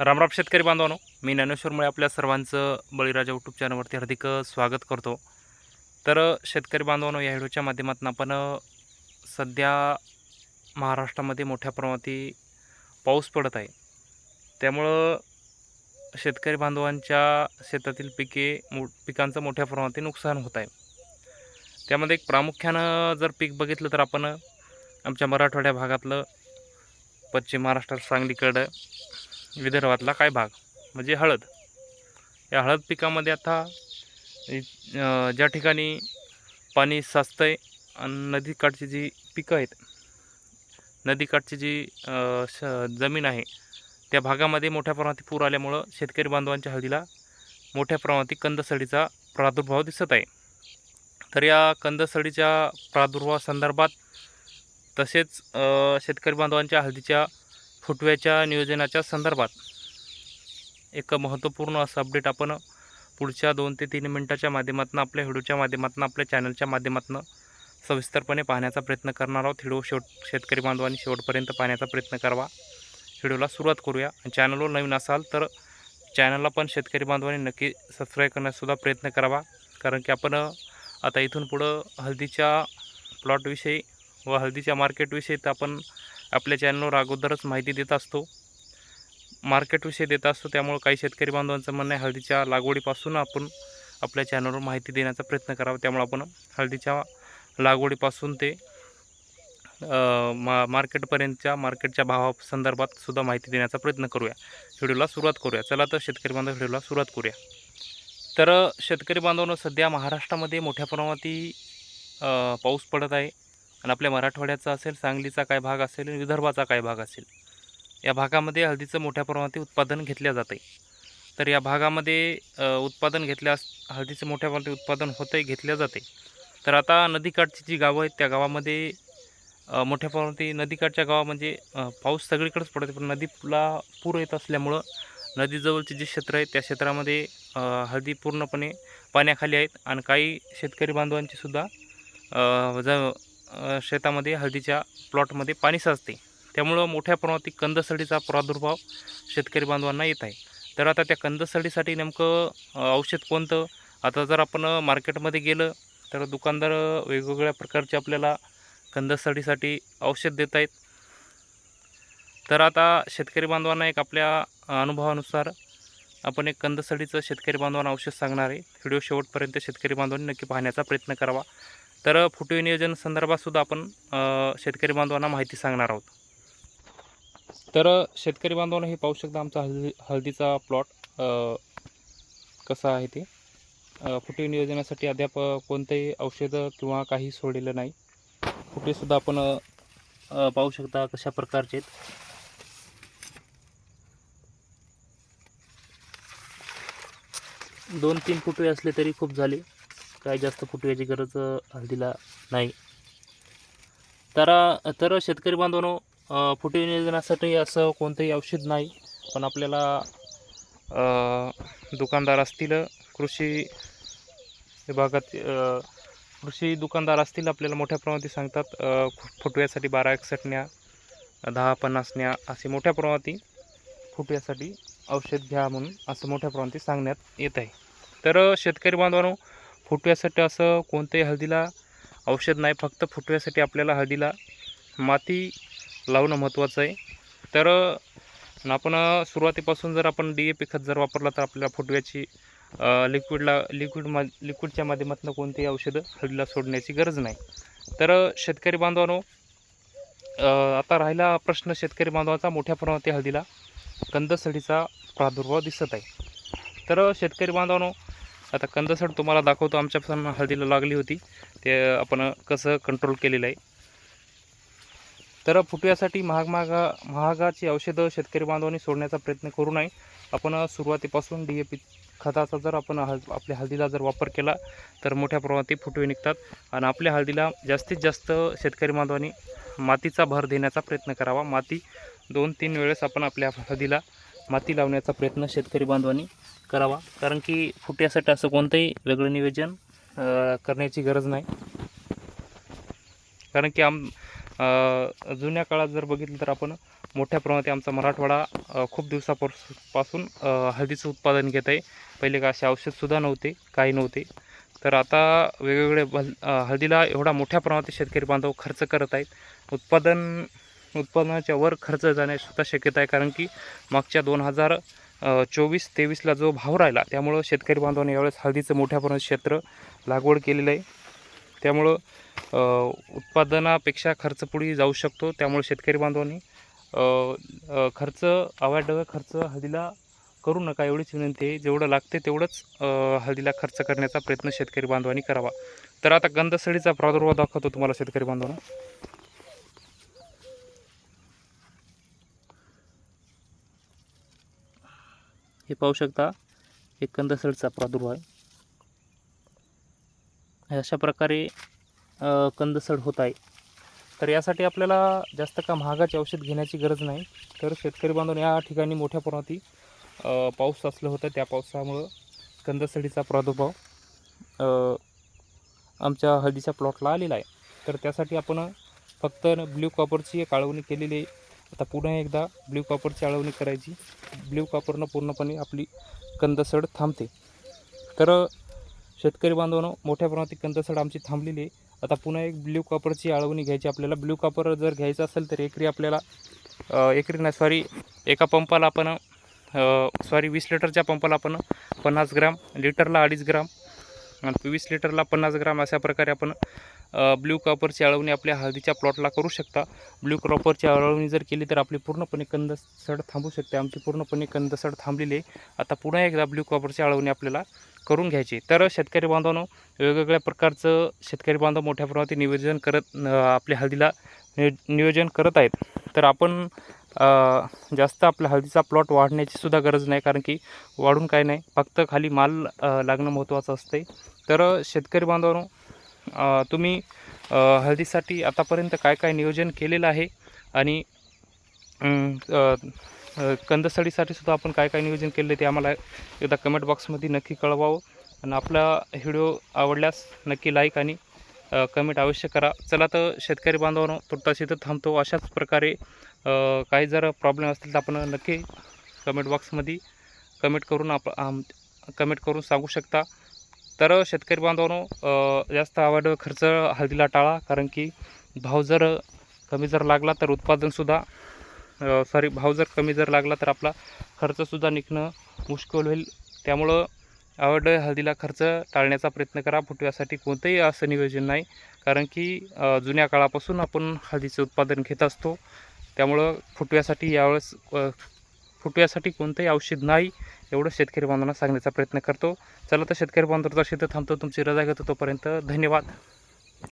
रामराम शेतकरी बांधवानो मी ज्ञानेश्वरमुळे आपल्या सर्वांचं बळीराजा यूट्यूब चॅनलवरती हार्दिक स्वागत करतो. तर शेतकरी बांधवानो या व्हिडिओच्या माध्यमातून आपण सध्या महाराष्ट्रामध्ये मोठ्या प्रमाणात पाऊस पडत आहे. त्यामुळं शेतकरी बांधवांच्या शेतातील पिके मो पिकांचं मोठ्या प्रमाणात नुकसान होत आहे. त्यामध्ये एक प्रामुख्यानं जर पीक बघितलं तर आपण आमच्या मराठवाड्या भागातलं पश्चिम महाराष्ट्रात सांगलीकडं विदर्भातला काय भाग? म्हणजे हळद. या हळद पिकामध्ये आता ज्या ठिकाणी पाणी साचतं आहे आणि नदीकाठची जी पिकं आहेत नदीकाठची जी श जमीन आहे त्या भागामध्ये मोठ्या प्रमाणात पूर आल्यामुळं शेतकरी बांधवांच्या हळदीला मोठ्या प्रमाणात कंदसडीचा प्रादुर्भाव दिसत आहे. तर या कंदसडीच्या प्रादुर्भावासंदर्भात तसेच शेतकरी बांधवांच्या हळदीच्या फुटव्याच्या नियोजनाच्या संदर्भात एक महत्त्वपूर्ण असं अपडेट आपण पुढच्या दोन ते तीन मिनटाच्या माध्यमातून आपल्या व्हिडिओच्या माध्यमातून आपल्या चॅनलच्या माध्यमातून सविस्तरपणे पाहण्याचा प्रयत्न करणार आहोत. व्हिडिओ शेवट शेतकरी बांधवांनी शेवटपर्यंत पाहण्याचा प्रयत्न करावा. व्हिडिओला सुरुवात करूया. आणि चॅनलवर नवीन असाल तर चॅनलला पण शेतकरी बांधवांनी नक्की सबस्क्राईब करण्यासुद्धा प्रयत्न करावा. कारण की आपण आता इथून पुढं हळदीच्या प्लॉटविषयी व हळदीच्या मार्केटविषयी तर आपण आपल्या चॅनलवर अगोदरच माहिती देत असतो. मार्केटविषयी देत असतो. त्यामुळं काही शेतकरी बांधवांचं म्हणणं आहे हळदीच्या लागवडीपासून आपण आपल्या चॅनलवर माहिती देण्याचा प्रयत्न करावा. त्यामुळे आपण हळदीच्या लागवडीपासून ते मा मार्केटपर्यंतच्या मार्केटच्या भावासंदर्भात सुद्धा माहिती देण्याचा प्रयत्न करूया. व्हिडिओला सुरुवात करूया. चला तर शेतकरी बांधव व्हिडिओला सुरुवात करूया. तर शेतकरी बांधवांनो सध्या महाराष्ट्रामध्ये मोठ्या प्रमाणात पाऊस पडत आहे. आणि आपल्या मराठवाड्याचा असेल सांगलीचा काय भाग असेल आणि विदर्भाचा काय भाग असेल या भागामध्ये हळदीचं मोठ्या प्रमाणात उत्पादन घेतल्या जातं आहे तर या भागामध्ये उत्पादन घेतल्यास हळदीचं मोठ्या प्रमाणात उत्पादन होतं आहे घेतल्या जाते तर आता नदीकाठची जी गावं आहेत त्या गावामध्ये मोठ्या प्रमाणात नदीकाठच्या गावा म्हणजे पाऊस सगळीकडेच पडते पण नदीला पूर येत असल्यामुळं नदीजवळचे जे क्षेत्र आहे त्या क्षेत्रामध्ये हळदी पूर्णपणे पाण्याखाली आहेत. आणि काही शेतकरी बांधवांची सुद्धा ज शेतामध्ये हळदीच्या प्लॉटमध्ये पाणी साचते. त्यामुळं मोठ्या प्रमाणात कंदसडीचा प्रादुर्भाव शेतकरी बांधवांना येत आहे. तर आता त्या कंदसडीसाठी नेमकं औषध कोणतं? आता जर आपण मार्केटमध्ये गेलं तर दुकानदार वेगवेगळ्या प्रकारचे आपल्याला कंदसडीसाठी औषध देत आहेत. तर आता शेतकरी बांधवांना एक आपल्या अनुभवानुसार आपण एक कंदसडीचं शेतकरी बांधवांना औषध सांगणार आहे. व्हिडिओ शेवटपर्यंत शेतकरी बांधवांनी नक्की पाहण्याचा प्रयत्न करावा. तर फुटवे नियोजन संदर्भात सुद्धा आपण शेतकरी बांधवांना माहिती सांगणार आहोत. तर शेतकरी बांधवांना हे पाहू शकता आमचा हळदी हळदीचा प्लॉट कसा आहे ते. अ, फुटवे नियोजनासाठी अद्याप कोणतंही औषधं किंवा काही सोडलेलं नाही. फुटेसुद्धा आपण पाहू शकता कशा प्रकारचे आहेत. दोन तीन फुटवे असले तरी खूप झाले. काही जास्त फुटव्याची गरज हळदीला नाही. तर तर शेतकरी बांधवांनो फुटवे नियोजनासाठी असं कोणतंही औषध नाही पण आपल्याला दुकानदार असतील कृषी विभागात कृषी दुकानदार असतील आपल्याला मोठ्या प्रमाणात सांगतात फुटव्यासाठी बारा एकसटण्या दहा पन्नासण्या असे मोठ्या प्रमाणात फुटव्यासाठी औषध घ्या म्हणून असं मोठ्या प्रमाणात सांगण्यात येत आहे. तर शेतकरी बांधवांनो फुटव्यासाठी असं कोणत्याही हळदीला औषध नाही फक्त फुटव्यासाठी आपल्याला हळदीला माती लावणं महत्त्वाचं आहे. तर आपण सुरुवातीपासून जर आपण डी ए पी खत जर वापरला तर आपल्याला फुटव्याची लिक्विडला लिक्विड मा लिक्विडच्या माध्यमातून कोणतेही औषधं हळदीला सोडण्याची गरज नाही. तर शेतकरी बांधवांनो आता राहिला प्रश्न शेतकरी बांधवाचा मोठ्या प्रमाणात हळदीला कंदसडीचा प्रादुर्भाव दिसत आहे. तर शेतकरी बांधवांनो आता कंदसड तुम्हाला दाखवतो आमच्यापासून हळदीला लागली होती. ते आपण कसं कंट्रोल केलेलं आहे. तर फुटव्यासाठी महाग महागा महागाची औषधं शेतकरी बांधवांनी सोडण्याचा प्रयत्न करू नये. आपण सुरुवातीपासून डी ए पी खताचा जर आपण हळद आपल्या हळदीला जर वापर केला तर मोठ्या प्रमाणात फुटवे निघतात. आणि आपल्या हळदीला जास्तीत जास्त शेतकरी बांधवांनी मातीचा भर देण्याचा प्रयत्न करावा. माती दोन तीन वेळेस आपण आपल्या हळदीला माती लावण्याचा प्रयत्न शेतकरी बांधवांनी करावा. कारण की फुट्यासाठी असं कोणतंही वेगळं नियोजन करण्याची गरज नाही. कारण की आम जुन्या काळात जर बघितलं तर आपण मोठ्या प्रमाणात आमचा मराठवाडा खूप दिवसापासून पासून हळदीचं उत्पादन घेत आहे. पहिले का असे औषधसुद्धा नव्हते काही नव्हते. तर आता वेगवेगळे भल हळदीला एवढा मोठ्या प्रमाणात शेतकरी बांधव खर्च करत आहेत. उत्पादन उत्पादनाच्या वर खर्च जाण्यास सुद्धा शक्यता आहे. कारण की मागच्या दोन हजार चोवीस तेवीसला जो भाव राहिला त्यामुळं शेतकरी बांधवांनी यावेळेस हळदीचं मोठ्या प्रमाणात क्षेत्र लागवड केलेलं आहे. त्यामुळं उत्पादनापेक्षा खर्च पुढे जाऊ शकतो. त्यामुळे शेतकरी बांधवांनी खर्च अवाढव्य खर्च हळदीला करू नका एवढीच विनंती आहे. जेवढं लागते तेवढंच हळदीला खर्च करण्याचा प्रयत्न शेतकरी बांधवांनी करावा. तर आता गंधसडीचा प्रादुर्भाव दाखवतो तुम्हाला शेतकरी बांधवांना. हे पाहू शकता हे कंदसळचा प्रादुर्भाव आहे. अशा प्रकारे कंदसळ होत आहे. तर यासाठी आपल्याला जास्त का महागाचे औषध घेण्याची गरज नाही. तर शेतकरी बांधून या ठिकाणी मोठ्या प्रमाणात पाऊस असलं होतं त्या पावसामुळं कंदसळीचा प्रादुर्भाव आमच्या हळदीच्या प्लॉटला आलेला आहे. तर त्यासाठी आपण फक्त ब्ल्यू कॉपरची काळवणी केलेली आहे. आता पुन्हा एकदा ब्ल्यू कॉपरची आळवणी करायची. ब्ल्यू कॉपरनं पूर्णपणे आपली कंदसड थांबते. तर शेतकरी बांधवांनो मोठ्या प्रमाणात कंदसड आमची थांबलेली आहे. आता पुन्हा एक ब्ल्यू कॉपरची आळवणी घ्यायची. आपल्याला ब्ल्यू कॉपर जर घ्यायचं असेल तर एकरी आपल्याला एकरी नाही सॉरी एका पंपाला आपण सॉरी वीस लिटरच्या पंपाला आपण पन्नास ग्राम लिटरला अडीच ग्राम आणि वीस लिटरला पन्नास ग्राम अशा प्रकारे आपण ब्ल्यू कॉपरची आळवणी आपल्या हळदीच्या प्लॉटला करू शकता. ब्ल्यू कॉपरची आळवणी जर केली तर आपली पूर्णपणे कंदसड थांबू शकते. आमची पूर्णपणे कंदसड थांबलेली आहे. आता पुन्हा एकदा ब्ल्यू कॉपरची आळवणी आपल्याला करून घ्यायची. तर शेतकरी बांधवांनो वेगवेगळ्या प्रकारचं शेतकरी बांधव मोठ्या प्रमाणात नियोजन करत आपल्या हळदीला नियोजन करत आहेत. तर आपण जास्त आपल्या हळदीचा प्लॉट वाढण्याची सुद्धा गरज नाही कारण की वाढून काय नाही. फक्त खाली माल लागणं महत्त्वाचं असते तर शेतकरी बांधवांनो तुम्ही हळदीसाठी आतापर्यंत काय काय नियोजन केलेलं आहे? आणि अं, कंदसडीसाठी सुद्धा आपण काय काय नियोजन केले ते आम्हाला एकदा कमेंट बॉक्समध्ये नक्की कळवावं. आणि आपला व्हिडिओ आवडल्यास नक्की लाईक आणि कमेंट अवश्य करा. चला तर शेतकरी बांधवांनो तुर्तास इथं थांबतो. अशाच प्रकारे काही जर प्रॉब्लेम असतील तर आपण नक्की कमेंट बॉक्समध्ये कमेंट करून आप कमेंट करून सांगू शकता. तर शेतकरी बांधवांनो जास्त आवड खर्च हळदीला टाळा कारण की भाव जर कमी जर लागला तर उत्पादनसुद्धा सॉरी भाव जर कमी जर लागला तर आपला खर्चसुद्धा निघणं मुश्किल होईल. त्यामुळं आवड हळदीला खर्च टाळण्याचा प्रयत्न करा. फुटव्यासाठी कोणतंही असं नियोजन नाही कारण की जुन्या काळापासून आपण हळदीचं उत्पादन घेत असतो. त्यामुळं फुटव्यासाठी यावेळेस फुटव्यासाठी कोणतंही औषध नाही एवढं शेतकरी बांधवांना सांगण्याचा प्रयत्न करतो. चला तर शेतकरी बांधव शेतं थांबतो. तुमची रजा घेतो तोपर्यंत. धन्यवाद.